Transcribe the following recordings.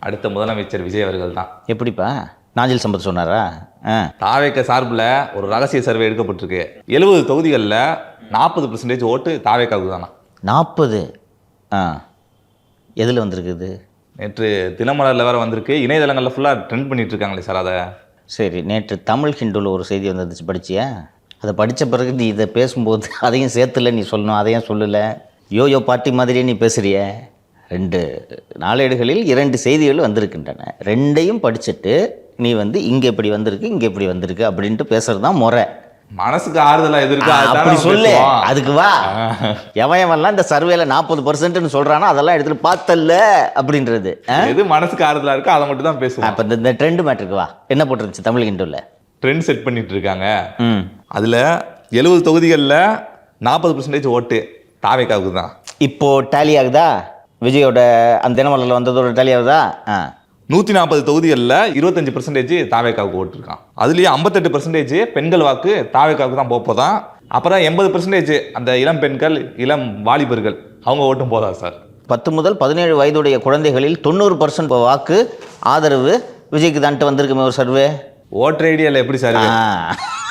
அடுத்த முதலமைச்சர் விஜய் அவர்கள் தான் எப்படிப்பா? நாஞ்சில் சம்பத் சொன்னாரா? ஆ. தாவேக்க சார்பில் ஒரு ரகசிய சர்வே எடுக்கப்பட்டிருக்கு. எழுபது தொகுதிகளில் நாற்பது பர்சன்டேஜ் ஓட்டு தாவேக்காவுக்கு தானா? நாற்பது? ஆ. எதில் வந்திருக்குது நேற்று தினமலரில் வேற வந்திருக்கு. இணையதளங்களில் ஃபுல்லாக ட்ரெண்ட் பண்ணிட்டு இருக்காங்களே சார் அதை. சரி நேற்று தமிழ் ஹிண்டுவில் ஒரு செய்தி வந்துச்சு படிச்சியா? அதை படித்த பிறகு நீ இதை பேசும்போது அதையும் சேர்த்துல நீ சொல்லணும் அதையும் சொல்லலை. யோயோ பார்ட்டி மாதிரியே நீ பேசுறிய. ரெண்டு நாளேடுகளில் இரண்டு செய்திகள் வந்திருக்கின்றன. ரெண்டையும் படிச்சுட்டு நீ வந்து இங்கே இப்படி வந்திருக்கு இங்கே இப்படி வந்திருக்கு அப்படின்ட்டு பேசுறது தான் முறை. மனசுக்கு ஆறுதலாக எது இருக்கோ அப்படி சொல்லு. அதுக்கு வா. எவன் எவன்லாம் இந்த சர்வேல நாற்பது பர்சன்ட்னு சொல்றானோ அதெல்லாம் எடுத்துட்டு பார்த்தல்ல அப்படின்றது? எது மனசுக்கு ஆறுதலா இருக்கோ அதை மட்டும் தான் பேசுவோம் அப்ப இந்த- ட்ரெண்ட் மேட்ருக்கு வா. என்ன போட்டுருந்துச்சு தமிழ் ஹிண்டுவில் ட்ரெண்ட் செட் பண்ணிட்டு இருக்காங்க. அதில் எழுபது தொகுதிகளில் நாற்பது பர்சன்டேஜ் ஓட்டு தாவேக்காவுக்கு தான் இப்போ டேலி ஆகுதா? விஜயோட அந்த தினமலரில் வந்ததோட டேலி ஆகுதா? ஆ. நூற்றி நாற்பது தொகுதிகளில் இருபத்தஞ்சு பர்சன்டேஜ் தாவேக்காவுக்கு ஓட்டு இருக்கான். அதுலேயே ஐம்பத்தெட்டு பர்சன்டேஜ் பெண்கள் வாக்கு தாவேக்காவுக்கு தான் போக போதான். அப்புறம் எண்பது பர்சன்டேஜ் அந்த இளம் பெண்கள் இளம் வாலிபர்கள் அவங்க ஓட்டும் போதா சார்? பத்து முதல் பதினேழு வயதுடைய குழந்தைகளில் தொண்ணூறு பர்சன்ட் வாக்கு ஆதரவு விஜய்க்கு தான்ட்டு வந்திருக்குமே ஒரு சர்வே ஓட்டர் ஐடியாவில் எப்படி சார்?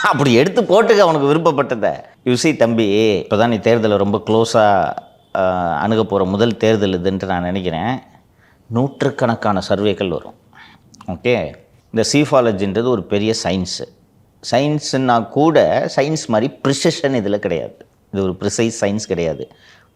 அப்படி எடுத்து போட்டுக்க அவனுக்கு விருப்பப்பட்டதை. யுசி தம்பி இப்போ தான் நீ தேர்தலை ரொம்ப க்ளோஸாக அணுக போகிற முதல் தேர்தல் இதுன்ட்டு நான் நினைக்கிறேன். நூற்றுக்கணக்கான சர்வேக்கள் வரும். ஓகே? இந்த சீஃபாலஜின்றது ஒரு பெரிய சயின்ஸு. சயின்ஸுன்னா கூட சயின்ஸ் மாதிரி ப்ரிசிஷன் இதில் கிடையாது. இது ஒரு ப்ரிசைஸ் சயின்ஸ் கிடையாது.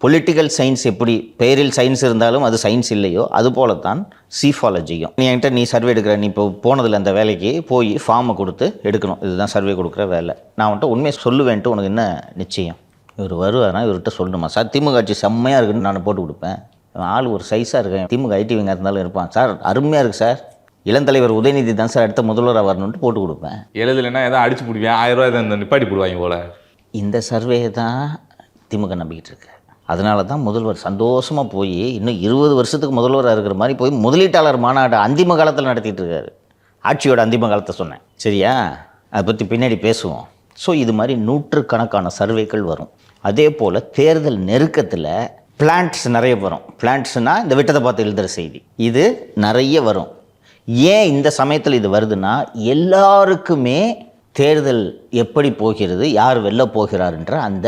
பொலிட்டிக்கல் சயின்ஸ் எப்படி பெயரில் சயின்ஸ் இருந்தாலும் அது சயின்ஸ் இல்லையோ அது போல தான் சீஃபாலஜியும். நீ என்கிட்ட நீ சர்வே எடுக்கிற நீ இப்போ போனதில் அந்த வேலைக்கு போய் ஃபார்மை கொடுத்து எடுக்கணும். இதுதான் சர்வே கொடுக்குற வேலை. நான் வந்துட்டு உண்மையை சொல்லுவேன்ட்டு உனக்கு என்ன நிச்சயம்? இவர் வருவார்னா இவர்கிட்ட சொல்லணுமா? சார் திமுக ஆட்சி செம்மையாக இருக்குன்னு நான் போட்டு கொடுப்பேன். ஆள் ஒரு சைஸாக இருக்கேன். திமுக ஐடி விங்க இருந்தாலும் இருப்பான். சார் அருமையாக இருக்குது சார். இளந்தலைவர் உதயநிதி தான் சார் அடுத்த முதல்வராக வரணுன்ட்டு போட்டு கொடுப்பேன். எழுதலைன்னா எதாவது அடிச்சு பிடிவேன். ஆயிரம் ரூபாய் இந்த நிப்பாட்டி போடுவாங்க போல. இந்த சர்வே தான் திமுக நம்பிக்கிட்டு இருக்கு. அதனால தான் முதல்வர் சந்தோஷமாக போய் இன்னும் இருபது வருஷத்துக்கு முதல்வராக இருக்கிற மாதிரி போய் முதலீட்டாளர் மாநாடு அந்திம காலத்தில் நடத்திட்டு இருக்காரு. ஆட்சியோட அந்திம காலத்தை சொன்னேன். சரியா? அதை பற்றி பின்னாடி பேசுவோம். ஸோ இது மாதிரி நூற்றுக்கணக்கான சர்வேக்கள் வரும். அதே போல் தேர்தல் நெருக்கத்தில் பிளான்ட்ஸ் நிறைய வரும். பிளான்ட்ஸ்னால் இந்த விட்டத்தை பார்த்து எழுதுகிற செய்தி. இது நிறைய வரும். ஏன் இந்த சமயத்தில் இது வருதுன்னா எல்லாருக்குமே தேர்தல் எப்படி போகிறது யார் வெளில போகிறாருன்ற அந்த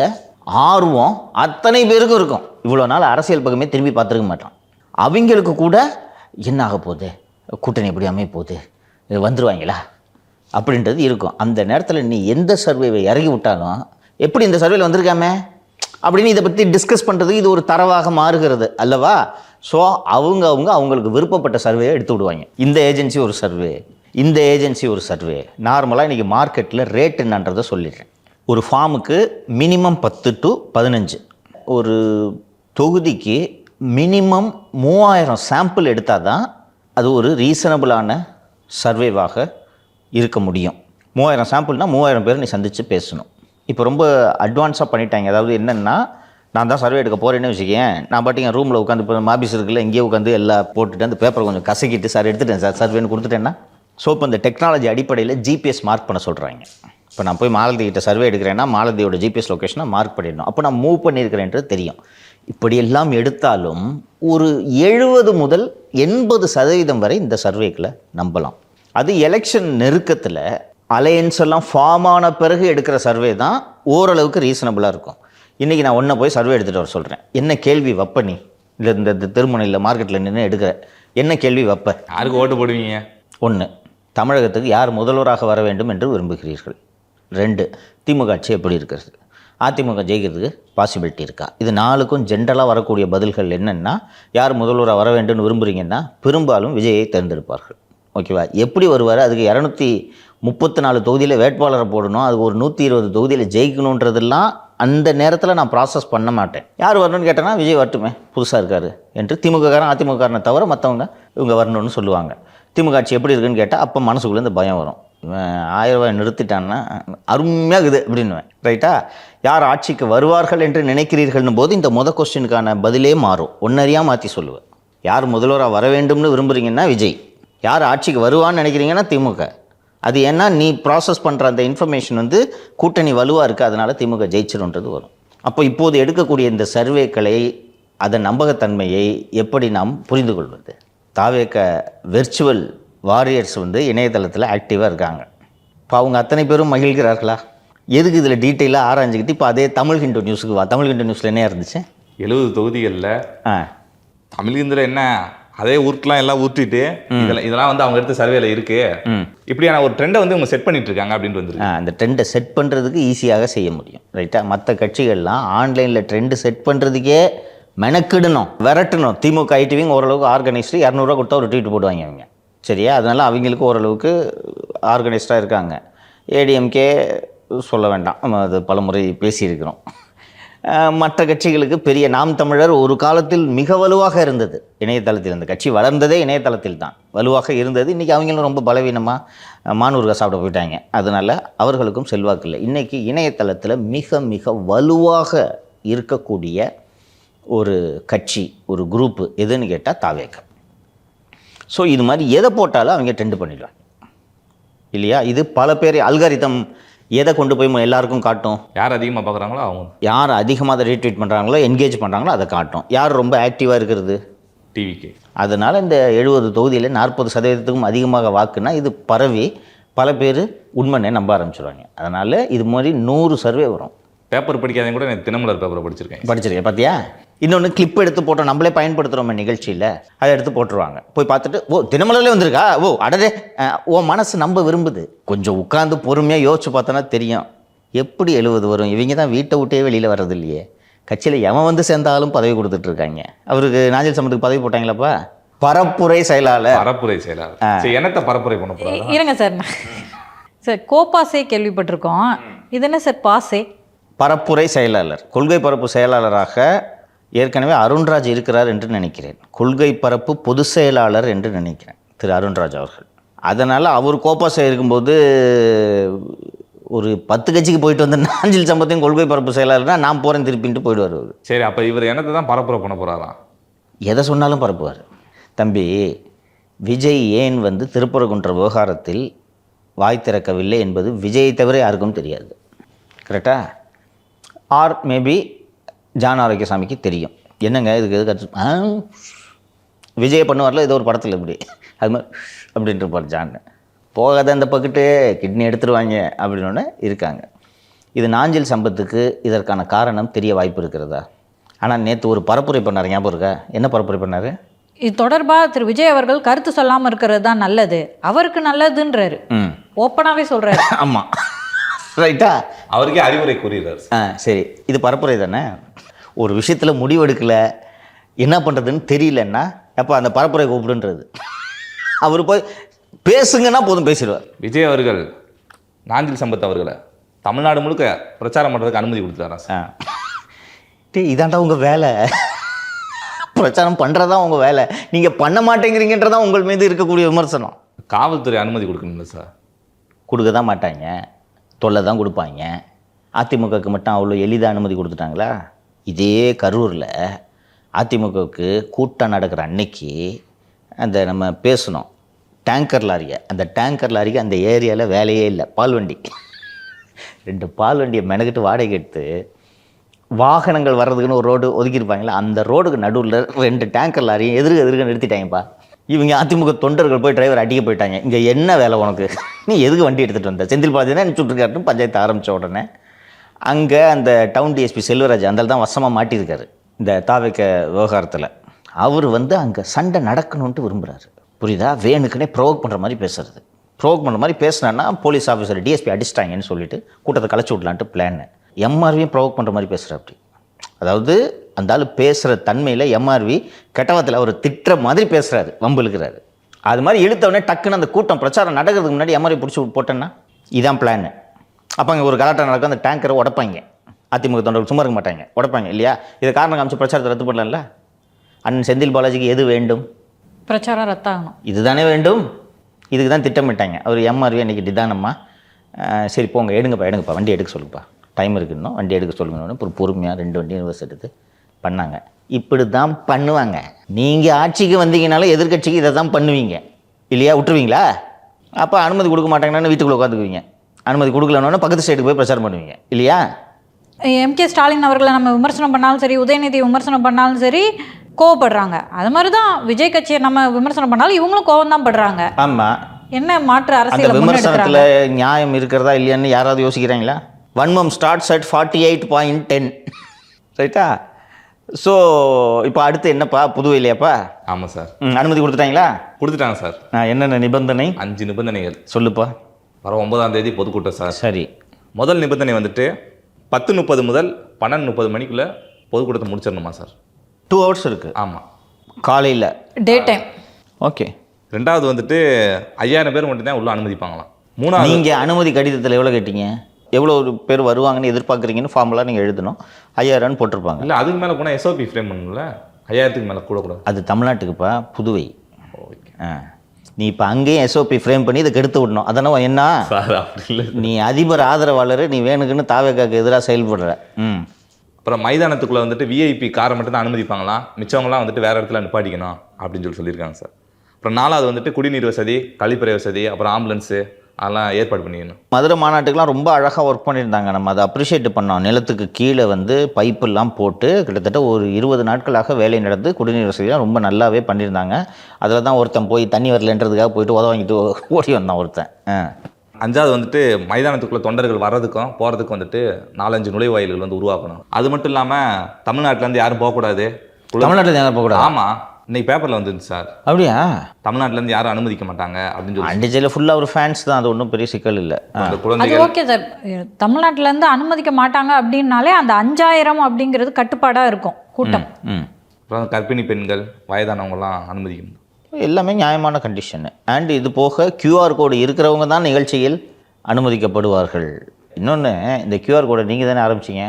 ஆர்வம் அத்தனை பேருக்கும் இருக்கும். இவ்வளோ நாள் அரசியல் பக்கமே திரும்பி பார்த்துருக்க மாட்டான் அவங்களுக்கு கூட என்ன ஆக போகுது? கூட்டணி எப்படி அமைய போகுது? வந்துடுவாங்களா அப்படின்றது இருக்கும். அந்த நேரத்தில் நீ எந்த சர்வேவை இறங்கி விட்டாலும் எப்படி இந்த சர்வேல வந்திருக்காமே? அப்படின்னு இதை பற்றி டிஸ்கஸ் பண்ணுறதுக்கு இது ஒரு தரவாக மாறுகிறது அல்லவா? ஸோ அவங்க அவங்க அவங்களுக்கு விருப்பப்பட்ட சர்வேயை எடுத்து விடுவாங்க. இந்த ஏஜென்சி ஒரு சர்வே இந்த ஏஜென்சி ஒரு சர்வே நார்மலாக இன்றைக்கி மார்க்கெட்டில் ரேட் என்னன்றதை சொல்லிடுறேன். ஒரு ஃபார்முக்கு மினிமம் பத்து டு பதினஞ்சு. ஒரு தொகுதிக்கு மினிமம் மூவாயிரம் சாம்பிள் எடுத்தால் தான் அது ஒரு ரீசனபிளான சர்வேவாக இருக்க முடியும். மூவாயிரம் சாம்பிள்னால் மூவாயிரம் பேர் நீ சந்தித்து பேசணும். இப்போ ரொம்ப அட்வான்ஸாக பண்ணிட்டாங்க. அதாவது என்னென்னா நான் தான் சர்வே எடுக்க போகிறேன்னு வச்சுக்கேன் நான் பாட்டிங்க ரூமில் உட்காந்து இப்போ ஆஃபீஸ் இருக்குல்ல இங்கேயே உட்காந்து எல்லாம் போட்டுட்டு அந்த பேப்பரை கொஞ்சம் கசக்கிட்டு சார் எடுத்துட்டேன் சார் சர்வேன்னு கொடுத்துட்டேன்னா? ஸோ இப்போ இந்த டெக்னாலஜி அடிப்படையில் ஜிபிஎஸ் மார்க் பண்ண சொல்கிறாங்க இப்போ நான் போய் மாலதி கிட்ட சர்வே எடுக்கிறேன்னா மாலதியோட ஜிபிஎஸ் லொக்கேஷனை மார்க் பண்ணிடணும். அப்போ நான் மூவ் பண்ணியிருக்கிறேன்றது தெரியும். இப்படியெல்லாம் எடுத்தாலும் ஒரு எழுபது முதல் எண்பது சதவீதம் வரை இந்த சர்வேக்களை நம்பலாம். அது எலெக்ஷன் நெருக்கத்தில் அலையன்ஸ் எல்லாம் ஃபார்ம் ஆன பிறகு எடுக்கிற சர்வே தான் ஓரளவுக்கு ரீசனபிளாக இருக்கும். இன்றைக்கி நான் ஒன்றை போய் சர்வே எடுத்துகிட்டு வர சொல்கிறேன் என்ன கேள்வி வைப்ப நீ? இல்லை இந்த இந்த திருமணையில் மார்க்கெட்டில் நின்று எடுக்கிற. என்ன கேள்வி வைப்ப? யாருக்கு ஓட்டு போடுவீங்க? ஒன்று தமிழகத்துக்கு யார் முதல்வராக வர வேண்டும் என்று விரும்புகிறீர்கள்? ரெண்டு திமுக ஆட்சி எப்படி இருக்கிறது? அதிமுக ஜெயிக்கிறதுக்கு பாசிபிலிட்டி இருக்கா? இது நாலுக்கும் ஜென்ரலாக வரக்கூடிய பதில்கள் என்னென்னா யார் முதல்வராக வர வேண்டும்னு விரும்புகிறீங்கன்னா பெரும்பாலும் விஜயை தேர்ந்தெடுப்பார்கள். ஓகேவா? எப்படி வருவார்? அதுக்கு இரநூத்தி முப்பத்தி நாலு தொகுதியில் வேட்பாளரை போடணும். அது ஒரு நூற்றி இருபது தொகுதியில் ஜெயிக்கணுன்றதெல்லாம் அந்த நேரத்தில் நான் ப்ராசஸ் பண்ண மாட்டேன். யார் வரணும்னு கேட்டேன்னா விஜய் வரட்டுமே. புதுசாக இருக்கார் என்று திமுககாரன் அதிமுககாரனை தவிர மற்றவங்க இவங்க வரணும்னு சொல்லுவாங்க. திமுக ஆட்சி எப்படி இருக்குன்னு கேட்டால் அப்போ மனசுக்குள்ளே இந்த பயம் வரும். இவன் ஆயிரம் ரூபாய் நிறுத்திட்டான்னா அருமையாக இருக்குது அப்படின்னுவேன். ரைட்டா யார் ஆட்சிக்கு வருவார்கள் என்று நினைக்கிறீர்கள்னும் போது இந்த முத கொஸ்டினுக்கான பதிலே மாறும். ஒன்னறியாக மாற்றி சொல்லுவேன். யார் முதல்வராக வர வேண்டும்னு விரும்புகிறீங்கன்னா விஜய். யார் ஆட்சிக்கு வருவான்னு நினைக்கிறீங்கன்னா திமுக. அது ஏன்னா நீ ப்ராசஸ் பண்ணுற அந்த இன்ஃபர்மேஷன் வந்து கூட்டணி வலுவாக இருக்குது அதனால் திமுக ஜெயிச்சிருன்றது வரும். அப்போ இப்போது எடுக்கக்கூடிய இந்த சர்வேக்களை அதன் நம்பகத்தன்மையை எப்படி நாம் புரிந்து கொள்வது? தாவேக்க வெர்ச்சுவல் வாரியர்ஸ் வந்து இணையதளத்தில் ஆக்டிவாக இருக்காங்க. இப்போ அவங்க அத்தனை பேரும் மகிழ்கிறார்களா? எதுக்கு இதில் டீட்டெயிலாக ஆராய்ஞ்சிக்கிட்டு இப்போ அதே தமிழ் ஹிண்டு நியூஸுக்கு வா. தமிழ் ஹிண்டு நியூஸில் என்ன இருந்துச்சு? எழுபது தொகுதிகளில் ஆ. தமிழ்கிந்தில் என்ன அதே ஊருக்குலாம் எல்லாம் ஊற்றிட்டு இதெல்லாம் இதெல்லாம் வந்து அவங்க எடுத்த சர்வேல இருக்கு. இப்படியான ஒரு ட்ரெண்டை வந்து இவங்க செட் பண்ணிட்டு இருக்காங்க அப்படின்ட்டு ஆ, அந்த ட்ரெண்டை செட் பண்ணுறதுக்கு ஈஸியாக செய்ய முடியும் ரைட்டா மற்ற கட்சிகள்லாம் ஆன்லைனில் ட்ரெண்டு செட் பண்ணுறதுக்கே மெனக்கிடணும் விரட்டணும். திமுக ஐடிவிங் ஓரளவுக்கு ஆர்கனைஸ்டு இரநூறுவா கொடுத்தா ஒரு ட்வீட் போடுவாங்க அவங்க சரியா? அதனால அவங்களுக்கு ஓரளவுக்கு ஆர்கனைஸ்டாக இருக்காங்க. ஏடிஎம்கே சொல்ல வேண்டாம். நம்ம அது பலமுறை பேசியிருக்கிறோம். மற்ற கட்சிகளுக்கு பெரிய நாம் தமிழர் ஒரு காலத்தில் மிக வலுவாக இருந்தது. இணையதளத்தில் இருந்த கட்சி வளர்ந்ததே இணையதளத்தில் தான். வலுவாக இருந்தது. இன்றைக்கி அவங்களும் ரொம்ப பலவீனமாக மானூர்கா சாப்பிட போயிட்டாங்க. அதனால் அவர்களுக்கும் செல்வாக்கு இல்லை இன்றைக்கி இணையதளத்தில் மிக மிக வலுவாக இருக்கக்கூடிய ஒரு கட்சி ஒரு குரூப்பு எதுன்னு கேட்டால் தாவேக்கம் ஸோ இது மாதிரி எதை போட்டாலும் அவங்க டெண்டு பண்ணிடுவாங்க. இல்லையா? இது பல பேர் அல்காரிதம் எதை கொண்டு போய் எல்லாருக்கும் காட்டும்? யார் அதிகமாக பார்க்குறாங்களோ அவங்க. யார் அதிகமாக அதை ரீட்வீட் பண்ணுறாங்களோ என்கேஜ் பண்ணுறாங்களோ அதை காட்டும். யார் ரொம்ப ஆக்டிவாக இருக்கிறது? டிவிக்கு அதனால் இந்த எழுபது தொகுதியில் நாற்பது சதவீதத்துக்கும் அதிகமாக வாக்குனா இது பரவி பல பேர் உண்மையை நம்ப ஆரம்பிச்சிடுவாங்க அதனால் இது மாதிரி நூறு சர்வே வரும். பேப்பர் படிக்காதவங்க கூட எனக்கு தினமலர் பேப்பரை படிச்சிருக்கேன். படிச்சிருக்கேன் பார்த்தியா இன்னொன்று கிளிப் எடுத்து போட்டோம். நம்மளே பயன்படுத்துகிறோம் நிகழ்ச்சியில். அதை எடுத்து போட்டுருவாங்க. போய் பார்த்துட்டு ஓ தினமலர்லேயே வந்திருக்கா? ஓ அடடே உன் மனசு நம்ப விரும்புது. கொஞ்சம் உட்காந்து பொறுமையாக யோசிச்சு பார்த்தோன்னா தெரியும். எப்படி எழுபது வரும்? இவங்க தான் வீட்டை விட்டே வெளியில் வர்றது இல்லையே கட்சியில் எவன் வந்து சேர்ந்தாலும் பதவி கொடுத்துட்டு இருக்காங்க. அவருக்கு நாஜல் சம்பத்துக்கு பதவி போட்டாங்களாப்பா? பரப்புரை செயலாளர். பரப்புரை செயலாளர். சரி என்னத்தை பரப்புரை பண்ண இருங்க சார். சார் கோபாசே கேள்விப்பட்டிருக்கோம். இது என்ன சார் பாசே? பரப்புரை செயலாளர். கொள்கை பரப்பு செயலாளராக ஏற்கனவே அருண்ராஜ் இருக்கிறார் என்று நினைக்கிறேன். கொள்கை பரப்பு பொதுச் செயலாளர் என்று நினைக்கிறேன் திரு அருண்ராஜ் அவர்கள். அதனால் அவர் கோப்பாசை இருக்கும்போது ஒரு பத்து கட்சிக்கு போயிட்டு வந்த நாஞ்சில் சம்பத்தையும் கொள்கை பரப்பு செயலாளர்னா நான் போகிறேன் திருப்பின்ட்டு போயிடுவார் அவர். சரி அப்போ இவர் என்னத்தை தான் பரப்புரை பண்ண போறாராம் எதை சொன்னாலும் பரப்புவார். தம்பி விஜய் ஏன் வந்து திருப்பரங்குன்ற விவகாரத்தில் வாய் திறக்கவில்லை என்பது விஜயை தவிர யாருக்கும் தெரியாது. கரெக்டா ஆர் மேபி ஜான் ஆரோக்கியசாமிக்கு தெரியும். என்னங்க இதுக்கு எது கற்று ஆ? விஜய் பண்ணுவார்ல ஏதோ ஒரு படத்தில் இப்படி. அது மாதிரி அப்படின்ட்டு இருப்பார் ஜான். போகாத அந்த பக்கெட்டு கிட்னி எடுத்துருவாங்க அப்படின்னு இருக்காங்க. இது நாஞ்சில் சம்பத்துக்கு இதற்கான காரணம் தெரிய வாய்ப்பு இருக்கிறதா? ஆனால் நேற்று ஒரு பரப்புரை பண்ணார் ஞாபகம் இருக்கா? என்ன பரப்புரை பண்ணார்? இது தொடர்பாக திரு விஜய் அவர்கள் கருத்து சொல்லாமல் இருக்கிறது தான் நல்லது. அவருக்கு நல்லதுன்றாரு. ம். ஓப்பனாகவே சொல்றாரு. ஆமாம் ரைட்டா அவருக்கே அறிவுரை கூறுகிறார் ஆ சரி. இது பரப்புரை தானே? ஒரு விஷயத்தில் முடிவெடுக்கலை என்ன பண்ணுறதுன்னு தெரியலன்னா அப்போ அந்த பரப்புரை கூப்பிடுன்றது. அவர் போய் பேசுங்கன்னா போதும் பேசிடுவார். விஜய் அவர்கள் நாஞ்சில் சம்பத் அவர்களை தமிழ்நாடு முழுக்க பிரச்சாரம் பண்ணுறதுக்கு அனுமதி கொடுத்துட்டாரா சார்? டேய் இதாண்டா உங்கள் வேலை. பிரச்சாரம் பண்ணுறதா உங்கள் வேலை. நீங்கள் பண்ண மாட்டேங்கிறீங்கன்றதான் உங்கள் மீது இருக்கக்கூடிய விமர்சனம். காவல்துறை அனுமதி கொடுக்கணும்ல சார்? கொடுக்க தான் மாட்டாங்க. தொல்லை தான் கொடுப்பாங்க. அதிமுகவுக்கு மட்டும் அவ்வளோ எளிதாக அனுமதி கொடுத்துட்டாங்களா? இதே கரூரில் அதிமுகவுக்கு கூட்டம் நடக்கிற அன்னைக்கு அந்த நம்ம பேசணும். டேங்கர் லாரியை அந்த டேங்கர் லாரிக்கு அந்த ஏரியாவில் வேலையே இல்லை. பால் வண்டி. ரெண்டு பால் வண்டியை மெனக்கிட்டு வாடகை எடுத்து வாகனங்கள் வர்றதுக்குன்னு ஒரு ரோடு ஒதுக்கியிருப்பாங்களே அந்த ரோடுக்கு நடுவில் ரெண்டு டேங்கர் லாரியும் எதிர்க்க எதிர்க்க நிறுத்திட்டாங்கப்பா. இவங்க அதிமுக தொண்டர்கள் போய் டிரைவர் அடிக்க போயிட்டாங்க. இங்கே என்ன வேலை உனக்கு? நீ எதுக்கு வண்டி எடுத்துகிட்டு வந்த? செந்தில் பாலாஜி தான் சுட்டுருக்காருன்னு பஞ்சாயத்து ஆரம்பித்த உடனே. அங்கே அந்த டவுன் டிஎஸ்பி செல்வராஜ் அந்த தான் வசமாக மாட்டியிருக்காரு. இந்த தாவிக்க விவகாரத்தில். அவர் வந்து அங்கே சண்டை நடக்கணுன்ட்டு விரும்புகிறாரு புரியுதா? வேணுக்குனே ப்ரோவோக் பண்ணுற மாதிரி பேசுறது. ப்ரோவோக் பண்ணுற மாதிரி பேசினான்னா போலீஸ் ஆஃபீஸர் டிஎஸ்பி அடிச்சிட்டாங்கன்னு சொல்லிட்டு கூட்டத்தை கலைச்சி விடலான்ட்டு பிளான்னு எம்ஆர்வியும் ப்ரோவோக் பண்ணுற மாதிரி பேசுகிற அப்படி. அதாவது அந்த ஆள் பேசுகிற தன்மையில் எம்ஆர்வி கெட்டவத்தில் அவர் திட்டுற மாதிரி பேசுகிறாரு வம்புழுக்கிறாரு. அது மாதிரி இழுத்தவொடனே டக்குன்னு அந்த கூட்டம் பிரச்சாரம் நடக்கிறதுக்கு முன்னாடி எம்ஆர்வி பிடிச்சி போட்டேன்னா இதான் பிளான்னு அப்போ அங்கே ஒரு கலாட்டம் நடக்கும் அந்த டேங்கரை உடைப்பாங்க. அதிமுக தொண்டர்கள் சும்மா இருக்க மாட்டாங்க உடைப்பாங்க இல்லையா? இதை காரணம் காமிச்சு பிரச்சாரத்தை ரத்து பண்ணலாம்ல? அண்ணன் செந்தில் பாலாஜிக்கு எது வேண்டும்? பிரச்சாரம் ரத்தாகணும். இதுதானே வேண்டும்? இதுக்கு தான் திட்டமிட்டாங்க. அவர் எம்ஆர்வி அன்றைக்கி நிதானம்மா சரி போங்க எடுங்கப்பா எடுங்கப்பா வண்டி எடுக்க சொல்லுப்பா டைம் இருக்குன்னு வண்டி எடுக்க சொல்லுங்கன்னு ஒரு பொறுமையாக ரெண்டு வண்டி ரிவர்ஸ் எடுத்து பண்ணாங்க. இப்படி தான் பண்ணுவாங்க. நீங்கள் ஆட்சிக்கு வந்தீங்கனாலும் எதிர்க்கட்சிக்கு இதை தான் பண்ணுவீங்க. இல்லையா? விட்டுருவீங்களா? அப்போ அனுமதி கொடுக்க மாட்டாங்கன்னா வீட்டுக்குள்ளே உட்காந்துக்குவீங்க. அனுமதி கொடுக்கலன்னு பக்கத்து சைடுக்கு போய் பிரச்சாரம் பண்ணுவீங்க. இல்லையா? எம்கே ஸ்டாலின் அவர்களை நம்ம விமர்சனம் பண்ணாலும் சரி உதயநிதி விமர்சனம் பண்ணாலும் சரி கோவப்படுறாங்க. அது மாதிரி தான் விஜய் கட்சியை நம்ம விமர்சனம் பண்ணாலும் இவங்களும் கோவம் தான் படுறாங்க. ஆமாம் என்ன மாற்று அரசியல் விமர்சனத்தில் நியாயம் இருக்கிறதா இல்லையான்னு யாராவது யோசிக்கிறாங்களா? வன்மம் starts at forty eight point ten ரைட்டா? ஸோ இப்போ அடுத்து என்னப்பா? புதுவையிலையாப்பா ஆமாம் சார். ம், அனுமதி கொடுத்துட்டாங்களா? கொடுத்துட்டாங்க சார். ஆ, என்னென்ன நிபந்தனை? அஞ்சு நிபந்தனைகள். சொல்லுப்பா. வர ஒன்பதாம் தேதி பொதுக்கூட்டம் சார். சரி. முதல் நிபந்தனை வந்துட்டு பத்து முப்பது முதல் பன்னெண்டு முப்பது மணிக்குள்ளே பொதுக்கூட்டத்தை முடிச்சிடணுமா சார்? டூ ஹவர்ஸ் இருக்குது ஆமாம் காலையில். டே டைம் ஓகே ரெண்டாவது வந்துட்டு ஐயாயிரம் பேர் மட்டும்தான் உள்ள அனுமதிப்பாங்களாம். மூணாவது நீங்கள் அனுமதி கடிதத்தில் எவ்வளோ கேட்டீங்க? எவ்வளோ ஒரு பேர் வருவாங்கன்னு எதிர்பார்க்குறீங்கன்னு ஃபார்முலா நீங்கள் எழுதணும். ஐயாயிரம்னு போட்டிருப்பாங்க. இல்லை அதுக்கு மேலே போனால் எஸ்ஓபி ஃப்ரேம் பண்ணணும்ல? ஐயாயிரத்துக்கு மேலே கூட கூடாது அது தமிழ்நாட்டுக்குப்பா புதுவை. ஓகே ஆ. நீ இப்போ அங்கேயும் எஸ்ஓபி ஃப்ரேம் பண்ணி இதை கெடுத்து விடணும். அதானே என்ன? நீ அதிபர் ஆதரவாளர் நீ வேணுக்குன்னு தாவேக்காக்கு எதிராக செயல்படுற. ம். அப்புறம் மைதானத்துக்குள்ளே வந்துட்டு விஐபி காரை மட்டும் தான் அனுமதிப்பாங்களாம் மிச்சவங்களாம் வந்துட்டு வேறு இடத்துல நிப்பாட்டிக்கணும் அப்படின்னு சொல்லி சொல்லியிருக்காங்க சார். அப்புறம் நாலாவது வந்துட்டு குடிநீர் வசதி கழிப்பறை வசதி அப்புறம் ஆம்புலன்ஸு அதெல்லாம் ஏற்பாடு பண்ணிக்கணும் மதுரை மாநாட்டுக்கெலாம் ரொம்ப அழகாக ஒர்க் பண்ணியிருந்தாங்க. நம்ம அதை அப்ரிஷியேட் பண்ணோம். நிலத்துக்கு கீழே வந்து பைப்பெல்லாம் போட்டு கிட்டத்தட்ட ஒரு இருபது நாட்களாக வேலை நடந்து குடிநீர் வசதிலாம் ரொம்ப நல்லாவே பண்ணியிருந்தாங்க. அதில் தான் ஒருத்தன் போய் தண்ணி வரலன்றதுக்காக போயிட்டு உதவ வாங்கிட்டு ஓடி வந்தான் ஒருத்தன். அஞ்சாவது வந்துட்டு மைதானத்துக்குள்ள தொண்டர்கள் வர்றதுக்கும் போகிறதுக்கும் வந்துட்டு நாலஞ்சு நுழைவாயில்கள் வந்து உருவாக்கணும். அது மட்டும் இல்லாமல் தமிழ்நாட்டிலேருந்து யாரும் போகக்கூடாது. தமிழ்நாட்டில் எங்கே போகக்கூடாது? ஆமாம் இன்னைக்கு பேப்பரில் வந்துருந்துச்சு சார். அப்படியா? தமிழ்நாட்டிலேருந்து யாரும் அனுமதிக்க மாட்டாங்க அப்படின்னு சொல்லி அண்டிச்சையில் ஃபுல்லாக ஒரு ஃபேன்ஸ் தான் அது ஒன்றும் பெரிய சிக்கல் இல்லை. அந்த அது குழந்தைகள் ஓகே சார் தமிழ்நாட்டுல இருந்து அனுமதிக்க மாட்டாங்க அப்படின்னாலே அந்த அஞ்சாயிரம் அப்படிங்கிறது கட்டுப்பாடா இருக்கும் கூட்டம். ம் அப்புறம் கர்ப்பிணி பெண்கள் வயதானவங்கலாம் அனுமதிக்கணும் எல்லாமே நியாயமான கண்டிஷனு அண்ட் இது போக கியூஆர் கோடு இருக்கிறவங்க தான் நிகழ்ச்சியில் அனுமதிக்கப்படுவார்கள். இன்னொன்று இந்த கியூஆர் கோடை நீங்கள் தானே ஆரம்பிச்சீங்க?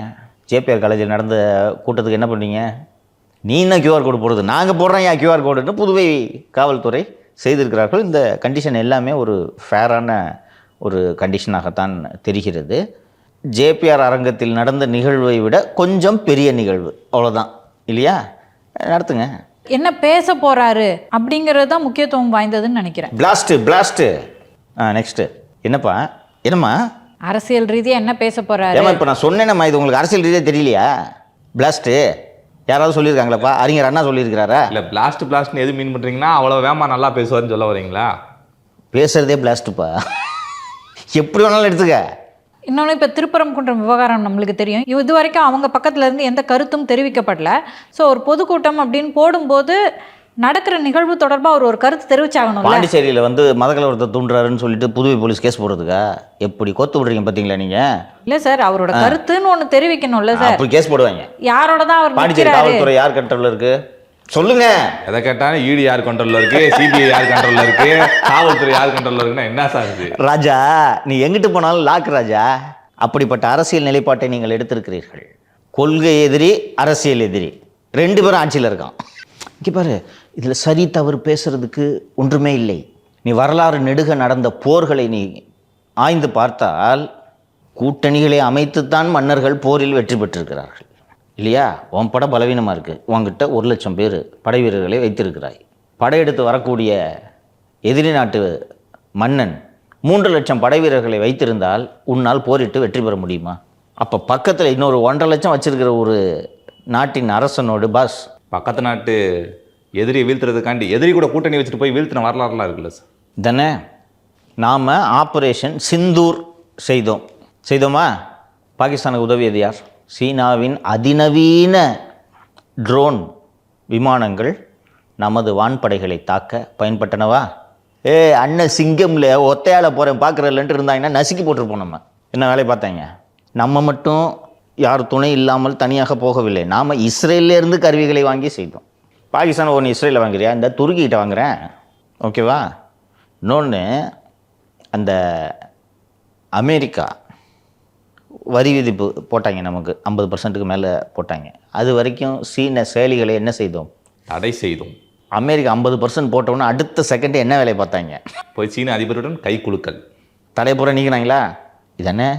ஜேபிஆர் காலேஜில் நடந்த கூட்டத்துக்கு என்ன பண்ணீங்க? நீ என்ன கியூஆர் கோடு போடுறது நாங்கள் போடுறோம் ஏன் கியூஆர் கோடுன்னு புதுவை காவல்துறை செய்திருக்கிறார்கள். இந்த கண்டிஷன் எல்லாமே ஒரு ஃபேரான ஒரு கண்டிஷனாகத்தான் தெரிகிறது. ஜேபிஆர் அரங்கத்தில் நடந்த நிகழ்வை விட கொஞ்சம் பெரிய நிகழ்வு. அவ்வளோதான் இல்லையா? நடத்துங்க. என்ன பேச போறாரு? அப்படிங்கிறது தான் முக்கியத்துவம் வாய்ந்ததுன்னு நினைக்கிறேன். பிளாஸ்ட்டு பிளாஸ்ட்டு ஆ நெக்ஸ்ட்டு என்னப்பா? என்னம்மா? அரசியல் ரீதியா என்ன பேச போறாரு? ஏமா இப்போ நான் சொன்னேனம்மா இது உங்களுக்கு அரசியல் ரீதியாக தெரியலையா? பிளாஸ்ட்டு யாராவது சொல்லியிருக்காங்களாப்பா? அறிஞர் அண்ணா சொல்லியிருக்கிறாரா? இல்லை பிளாஸ்ட் பிளாஸ்ட்னு எது மீன் பண்ணுறீங்கன்னா அவ்வளோ வேமா நல்லா பேசுவாருன்னு சொல்ல வரீங்களா? பேசுகிறதே பிளாஸ்ட்டுப்பா எப்படி வேணாலும் எடுத்துக்க. இன்னொன்று இப்போ திருப்பரங்குன்றம் விவகாரம் நம்மளுக்கு தெரியும். இது வரைக்கும் அவங்க பக்கத்துல இருந்து எந்த கருத்தும் தெரிவிக்கப்படல. ஸோ ஒரு பொதுக்கூட்டம் அப்படின்னு போடும்போது நடக்கிற நிகழ்வு தொடர்பா அவர் ஒரு கருத்து தெரிவிச்சாகணும்ல? பாண்டிச்சேரியில் வந்து மதக்கலவரத்தை தூண்டுறாருன்னு சொல்லிட்டு புதுவை போலீஸ் கேஸ் போடுறதுக்கா? எப்படி கோத்து விடுறீங்க பார்த்தீங்களா நீங்கள் இல்ல சார் அவரோட கருத்துன்னு ஒண்ணு தெரிவிக்கணும்ல சார். அப்படி கேஸ் போடுவாங்க. யாரோட தான் அவர் பாண்டிச்சேரி காவல்துறை யார் கண்ட்ரோலில் இருக்கு? சொல்லுங்க. எதை கேட்டாலும் இடி யார் கண்ட்ரோலில் இருக்கு? சிபிஐ யார் கண்ட்ரோலில் இருக்கு? காவல்துறை யார் கண்ட்ரோலில் இருக்குன்னா என்ன சார் இது? ராஜா நீ எங்கிட்டு போனாலும் லாக் ராஜா. அப்படிப்பட்ட அரசியல் நிலைப்பாட்டை நீங்கள் எடுத்திருக்கிறீர்கள். கொள்கை எதிரி அரசியல் எதிரி. ரெண்டு பேரும் ஆட்சியில் இருக்கான். இங்கே பாரு இதில் சரி தவறு பேசுகிறதுக்கு ஒன்றுமே இல்லை. நீ வரலாறு நெடுக நடந்த போர்களை நீ ஆய்ந்து பார்த்தால் கூட்டணிகளை அமைத்துத்தான் மன்னர்கள் போரில் வெற்றி பெற்றிருக்கிறார்கள். இல்லையா? உன் படம் பலவீனமாக இருக்குது உன்கிட்ட ஒரு லட்சம் பேர் படை வீரர்களை வைத்திருக்கிறாய். படையெடுத்து வரக்கூடிய எதிரி நாட்டு மன்னன் மூன்று லட்சம் படை வீரர்களை வைத்திருந்தால் உன்னால் போரிட்டு வெற்றி பெற முடியுமா? அப்போ பக்கத்தில் இன்னொரு ஒன்றரை லட்சம் வச்சுருக்கிற ஒரு நாட்டின் அரசனோடு பாஸ். பக்கத்து நாட்டு எதிரியை வீழ்த்துறதுக்காண்டி எதிரி கூட கூட்டணி வச்சுட்டு போய் வீழ்த்தின வரலாறுலாம் இருக்குல்ல சார்? தானே நாம் ஆப்ரேஷன் சிந்தூர் செய்தோம். செய்தோமா? பாகிஸ்தானுக்கு உதவியது யார்? சீனாவின் அதிநவீன ட்ரோன் விமானங்கள் நமது வான்படைகளை தாக்க பயன்பட்டனவா? ஏ அண்ணன் சிங்கம்ல ஒத்தையால் போகிறேன் பார்க்குறலன்ட்டு இருந்தாங்கன்னா நசுக்கி போட்டிருப்போம் நம்ம. என்ன வேலையை பார்த்தாங்க? நம்ம மட்டும் யார் துணை இல்லாமல் தனியாக போகவில்லை. நாம் இஸ்ரேல்லேருந்து கருவிகளை வாங்கி செய்தோம். பாகிஸ்தான் ஒன்று இஸ்ரேலில் வாங்குறியா? இந்த துருக்கிக்கிட்ட வாங்குறேன். ஓகேவா? இன்னொன்று அந்த அமெரிக்கா வரி விதிப்பு போட்டாங்க நமக்கு. ஐம்பது பர்சன்ட்டுக்கு மேலே போட்டாங்க. அது வரைக்கும் சீன செயலிகளை என்ன செய்தோம்? தடை செய்தோம். அமெரிக்கா ஐம்பது பர்சன்ட் போட்டோன்னே அடுத்த செகண்ட் என்ன வேலையை பார்த்தாங்க? போய் சீன அதிபருடன் கை குலுக்கல். தலைப்புற நீக்கினாங்களா? இதானே?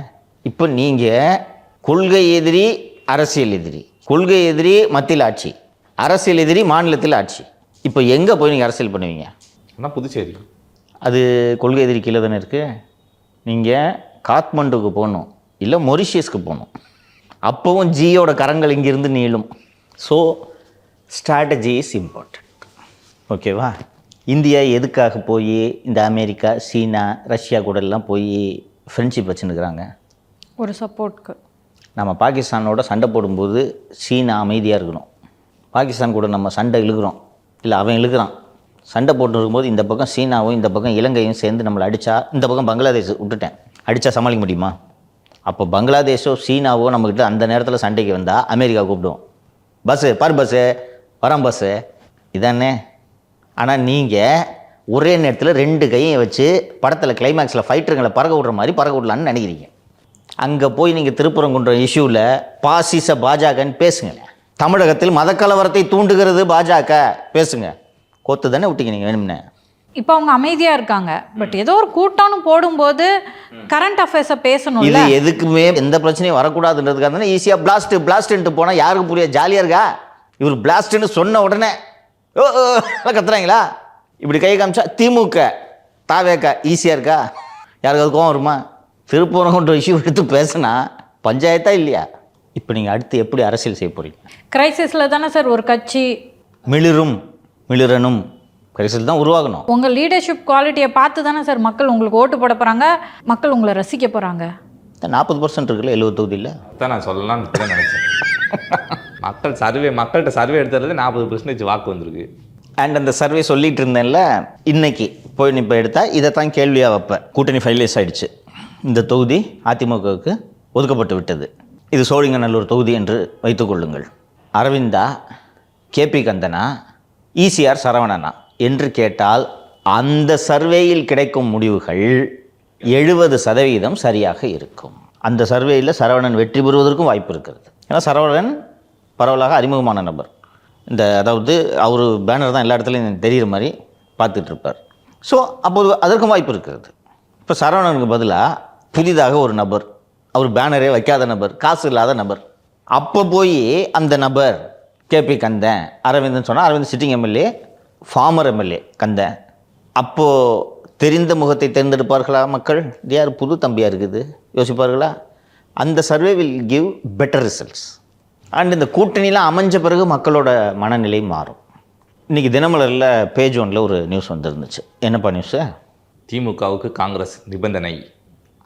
இப்போ நீங்கள் கொள்கை எதிரி அரசியல் எதிரி. கொள்கை எதிரி மத்தியில் ஆட்சி. அரசியல் எதிரி மாநிலத்தில் ஆட்சி. இப்போ எங்கே போய் நீங்கள் அரசியல் பண்ணுவீங்க? ஆனால் புதுச்சேரி. அது கொள்கை எதிரி கீழே தானே இருக்குது நீங்கள் காத்மண்டுக்கு போகணும். இல்லை மொரிஷியஸ்க்கு போகணும். அப்போவும் ஜியோட கரங்கள் இங்கிருந்து நீளும். ஸோ ஸ்ட்ராட்டஜி இஸ் இம்பார்ட்டண்ட் ஓகேவா இந்தியா எதுக்காக போய் இந்த அமெரிக்கா சீனா ரஷ்யா கூட எல்லாம் போய் ஃப்ரெண்ட்ஷிப் வச்சுருக்கிறாங்க ஒரு சப்போர்ட்க்கு நம்ம பாகிஸ்தானோட சண்டை போடும்போது சீனா அமைதியாக இருக்கணும். பாகிஸ்தான் கூட நம்ம சண்டை இழுக்கிறோம். இல்லை அவன் இழுக்கிறான். சண்டை போட்டு இருக்கும்போது இந்த பக்கம் சீனாவும் இந்த பக்கம் இலங்கையும் சேர்ந்து நம்மளை அடித்தா இந்த பக்கம் பங்களாதேஷ் விட்டுட்டேன். அடித்தா சமாளிக்க முடியுமா? அப்போ பங்களாதேஷோ சீனாவோ நம்மக்கிட்ட அந்த நேரத்தில் சண்டைக்கு வந்தால் அமெரிக்கா கூப்பிடுவோம். பஸ்ஸு பார் பஸ்ஸு வரான் பஸ்ஸு இதானே? ஆனால் நீங்கள் ஒரே நேரத்தில் ரெண்டு கையும் வச்சு படத்தில் கிளைமேக்ஸில் ஃபைட்டருங்களை பறக்க விட்ற மாதிரி பறக்க விடலான்னு நினைக்கிறீங்க. அங்கே போய் நீங்கள் திருப்பரங்குன்றம் இஷ்யூவில் பாசிச பாஜகன்னு பேசுங்களேன். தமிழகத்தில் மதக்கலவரத்தை தூண்டுகிறது பாஜக. பேசுங்க. கோத்து தானே விட்டீங்க நீங்கள் வேணும்னே. இப்போ அவங்க அமைதியா இருக்காங்க. பட் ஏதோ ஒரு கூட்டம்னு போடும்போது கரண்ட் அஃபேர்ஸை பேசணும்ல. இது எதுக்குமே எந்த பிரச்சனையும் வரக்கூடாதுன்றதுக்காக தானே ஈஸியாக பிளாஸ்ட் பிளாஸ்ட்ன்ட்டு போனால் யாருக்கு புரிய? ஜாலியாக இருக்கா? இவர் பிளாஸ்ட்னு சொன்ன உடனே ஓ கத்துறாங்களா? இப்படி கை காமிச்சா திமுக தாவேக்கா ஈஸியாக இருக்கா? யாருக்காவது கோவம் வருமா? திருப்பூரங்குன்ற இஷ்யூ எடுத்து பேசுனா பஞ்சாயத்தா இல்லையா? இப்போ நீங்கள் அடுத்து எப்படி அரசியல் செய்ய போகிறீங்க கிரைசிஸில் தானே சார் ஒரு கட்சி மிளிரும் மிளிரனும் கரிசல் தான் உருவாகணும். உங்கள் லீடர்ஷிப் குவாலிட்டியை பார்த்து தானே சார் மக்கள் உங்களுக்கு ஓட்டு போட போகிறாங்க மக்கள் உங்களை ரசிக்க போகிறாங்க நாற்பது பர்சன்ட் இருக்குல்ல எழுபது தொகுதியில்? அதான் நான் சொல்லலாம்னு இப்பதான் நினைச்சேன். மக்கள் சர்வே மக்கள்கிட்ட சர்வே எடுத்துறது நாற்பது பர்சன்டேஜ் வாக்கு வந்திருக்கு. அண்ட் அந்த சர்வே சொல்லிட்டு இருந்தேன்ல இன்னைக்கு போய் நீ இப்போ எடுத்தா இதை தான் கேள்வியாக வைப்பேன். கூட்டணி ஃபைனலைஸ் ஆயிடுச்சு. இந்த தொகுதி அதிமுகவுக்கு ஒதுக்கப்பட்டு விட்டது. இது சோழிங்கநல்லூர் தொகுதி என்று வைத்துக்கொள்ளுங்கள் அரவிந்தா கேபி கந்தனா ஈசிஆர் சரவணனா என்று கேட்டால் அந்த சர்வேயில் கிடைக்கும் முடிவுகள் எழுபது சதவீதம் சரியாக இருக்கும். அந்த சர்வேயில் சரவணன் வெற்றி பெறுவதற்கும் வாய்ப்பு இருக்கிறது. ஏன்னா சரவணன் பரவலாக அறிமுகமான நபர். இந்த அதாவது அவர் பேனர் தான் எல்லா இடத்துலையும் தெரிகிற மாதிரி பார்த்துட்ருப்பார் ஸோ அப்போது அதற்கும் வாய்ப்பு இருக்கிறது. இப்போ சரவணனுக்கு பதிலாக புதிதாக ஒரு நபர் அவர் பேனரே வைக்காத நபர் காசு இல்லாத நபர். அப்போ போய் அந்த நபர் கேபி கந்தன் அரவிந்தன் சொன்னால் Aravind sitting MLA former MLA Kandhan. அப்போது தெரிந்த முகத்தை தேர்ந்தெடுப்பார்களா மக்கள்? யார்? புது தம்பியாக இருக்குது? யோசிப்பார்களா? அந்த survey will give better results and இந்த கூட்டணிலாம் அமைஞ்ச பிறகு மக்களோட மனநிலை மாறும். இன்றைக்கி தினமலரில் பேஜ் ஒன்ல ஒரு நியூஸ் வந்துருந்துச்சு. என்னப்பா நியூஸு திமுகவுக்கு காங்கிரஸ் நிபந்தனை.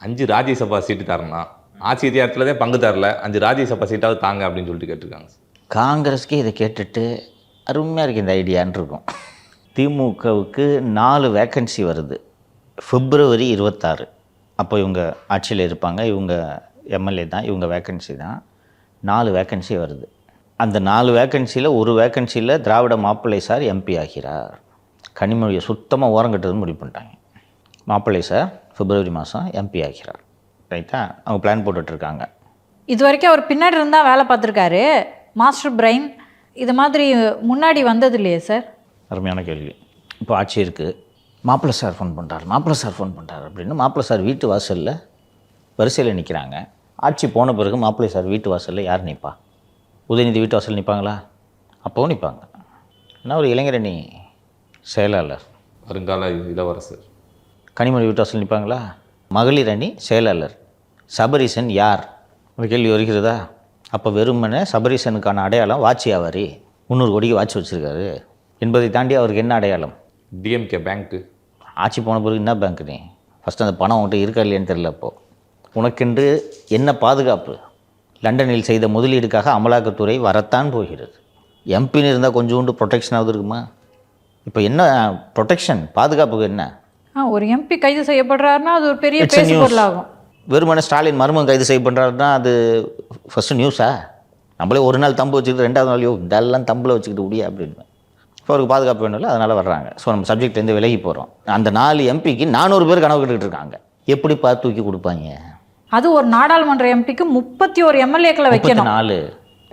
அஞ்சு ராஜ்யசபா சீட்டு தரணும் ஆட்சி அதிகாரத்தில் தான் பங்கு தரல. அஞ்சு ராஜ்யசபா சீட்டாவது தாங்க அப்படின்னு சொல்லிட்டு கேட்டிருக்காங்க காங்கிரஸ்க்கே இதை கேட்டுட்டு அருமையாக இருக்குது இந்த ஐடியான் இருக்கும். திமுகவுக்கு நாலு வேக்கன்சி வருது. பிப்ரவரி இருபத்தாறு. அப்போ இவங்க ஆட்சியில் இருப்பாங்க. இவங்க எம்எல்ஏ தான். இவங்க வேக்கன்சி தான். நாலு வேக்கன்சி வருது. அந்த நாலு வேக்கன்சியில் ஒரு வேக்கன்சியில் திராவிட மாப்பிள்ளை சார் எம்பி ஆகிறார். கனிமொழியை சுத்தமாக ஓரங்கட்டுறதுன்னு முடிவு பண்ணிட்டாங்க. மாப்பிள்ளை சார் பிப்ரவரி மாதம் எம்பி ஆகிறார். ரைட்டா அவங்க பிளான் போட்டுட்ருக்காங்க. இது வரைக்கும் அவர் பின்னாடி இருந்தால் வேலை பார்த்துருக்காரு. மாஸ்டர் பிரைன் இது மாதிரி முன்னாடி வந்தது இல்லையே சார் அருமையான கேள்வி. இப்போ ஆட்சி இருக்குது மாப்பிள்ளை சார் ஃபோன் பண்ணுறாரு மாப்பிள்ளை சார் ஃபோன் பண்ணுறாரு அப்படின்னு மாப்பிள்ளை சார் வீட்டு வாசலில் வரிசையில் நிற்கிறாங்க ஆட்சி போன பிறகு மாப்பிள்ளை சார் வீட்டு வாசலில் யார் நிற்பா உதயநிதி வீட்டு வாசல் நிற்பாங்களா அப்போவும் நிற்பாங்க ஏன்னா ஒரு இளைஞரணி செயலாளர்? வருங்கால இளவரசர். கனிமொழி வீட்டு வாசல் நிற்பாங்களா மகளிர் அணி செயலாளர். சபரீசன் யார்? ஒரு கேள்வி வருகிறதா? அப்போ வெறுமனே சபரீசனுக்கான அடையாளம் வாட்சி ஆவாரி முந்நூறு கோடிக்கு வாட்சி வச்சுருக்காரு. என்பதை தாண்டி அவருக்கு என்ன அடையாளம்? டிஎம்கே பேங்க்கு ஆட்சி போன பிறகு என்ன பேங்க் நீ? ஃபஸ்ட்டு அந்த பணம் உன்கிட்ட இருக்கா இல்லையான்னு தெரியல அப்போது உனக்கென்று என்ன பாதுகாப்பு? லண்டனில் செய்த முதலீடுக்காக அமலாக்கத்துறை வரத்தான் போகிறது. எம்பின்னு இருந்தால் கொஞ்சோண்டு ப்ரொடெக்ஷனாவது இருக்குமா? இப்போ என்ன ப்ரொடெக்ஷன் பாதுகாப்புக்கு என்ன? ஒரு எம்பி கைது செய்யப்படுறாருன்னா அது ஒரு பெரிய பேசு. பொருளாகும் வெறுமனே ஸ்டாலின் மர்மம் கைது செய்யப்படுறாருன்னா அது ஃபஸ்ட்டு நியூஸா நம்மளே ஒரு நாள் தம்பு வச்சுக்கிட்டு ரெண்டாவது நாள் யோ இதெல்லாம் தம்பில் வச்சுக்கிட்டு முடியா அப்படின்னு. இப்போ அவருக்கு பாதுகாப்பு வேணும்ல அதனால் வர்றாங்க. ஸோ நம்ம சப்ஜெக்ட்லேருந்து விலகி போகிறோம் அந்த நாலு எம்பிக்கு நானூறு பேர் கனவு கட்டுக்கிட்டு இருக்காங்க. எப்படி பார்த்து தூக்கி கொடுப்பாங்க? அது ஒரு நாடாளுமன்ற எம்பிக்கு முப்பத்தி ஒரு எம்எல்ஏக்களை வைக்கணும். நாலு.